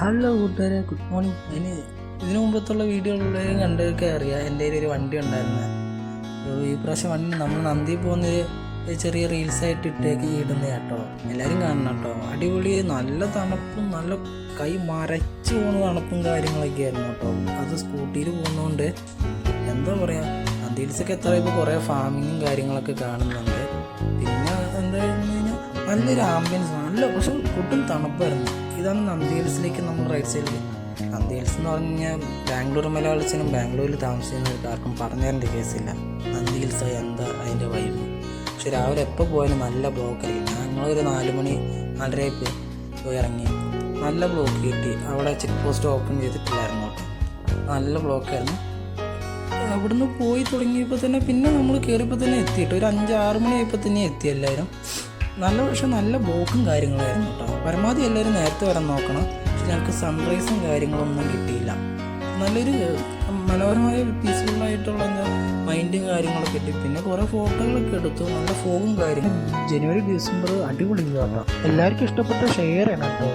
Hello കൂട്ടുകാരെ. Good morning അതിന് ഇതിനു മുമ്പത്തുള്ള വീഡിയോകളിലും കണ്ടൊക്കെ അറിയാം. എന്റെ ഒരു വണ്ടി ഉണ്ടായിരുന്നു. ഈ പ്രാവശ്യം വണ്ടി നമ്മൾ നന്ദി പോകുന്നത് ചെറിയ റീൽസ് ആയിട്ട് ഇട്ടേക്ക് ഇടുന്ന കേട്ടോ. എല്ലാവരും കാണണം കേട്ടോ. അടിപൊളി നല്ല തണുപ്പും നല്ല കൈ മരച്ചു പോകുന്ന തണുപ്പും കാര്യങ്ങളൊക്കെ ആയിരുന്നു കേട്ടോ. അത് സ്കൂട്ടിയിൽ പോകുന്നതുകൊണ്ട് എന്താ പറയുക നന്ദി ഹിൽസൊക്കെ എത്ര ഇപ്പോൾ കുറേ ഫാമിങ്ങും കാര്യങ്ങളൊക്കെ കാണുന്നുണ്ട്. പിന്നെ കഴിഞ്ഞാൽ നല്ലൊരു ആംബിയൻസ് നല്ല പക്ഷെ ഒട്ടും തണുപ്പായിരുന്നു. ഇതാണ് നന്ദി ഹിൽസിലേക്ക് നമ്മൾ റൈറ്റ് സൈഡിൽ നന്ദി ഹിൽസ് എന്ന് പറഞ്ഞു കഴിഞ്ഞാൽ ബാംഗ്ലൂർ മലയാളിച്ചിനും ബാംഗ്ലൂരിൽ താമസിക്കുന്നവർക്ക് ആർക്കും പറഞ്ഞു തരേണ്ട കേസില്ല. നന്ദി ഹിൽസ് എന്താ അതിന്റെ വൈബ് പക്ഷെ രാവിലെ എപ്പോൾ പോയാലും നല്ല ബ്ലോക്ക് ആയിരിക്കും. ഞങ്ങളൊരു നാല് മണി നാലരയ്ക്ക് പോയി. ഇറങ്ങി. നല്ല ബ്ലോക്ക് കിട്ടി. അവിടെ ചെക്ക് പോസ്റ്റ് ഓപ്പൺ ചെയ്തിട്ടില്ലായിരുന്നു. കേട്ടോ നല്ല ബ്ലോക്കായിരുന്നു അവിടുന്ന് പോയി തുടങ്ങിയപ്പോൾ തന്നെ പിന്നെ നമ്മൾ കയറിയപ്പോൾ തന്നെ എത്തിയിട്ട്. ഒരു അഞ്ച് ആറ് മണി ആയപ്പോൾ തന്നെ എത്തി എല്ലാവരും. നല്ല പക്ഷെ നല്ല ബോക്കും കാര്യങ്ങളായിരുന്നു കേട്ടോ. പരമാവധി എല്ലാവരും നേരത്തെ വരാൻ നോക്കണം. പക്ഷെ ഞങ്ങൾക്ക് സൺറൈസും കാര്യങ്ങളൊന്നും കിട്ടിയില്ല. നല്ലൊരു മനോഹരമായ പീസ്ഫുള്ളായിട്ടുള്ള എന്താ മൈൻഡും കാര്യങ്ങളൊക്കെ കിട്ടി. പിന്നെ കുറേ ഫോട്ടോകളൊക്കെ എടുത്തു. നല്ല ഫോഗും കാര്യങ്ങളും. ജനുവരി ഡിസംബർ അടിപൊളി എല്ലാവർക്കും ഇഷ്ടപ്പെട്ട ഷെയർ ആണ് കേട്ടോ.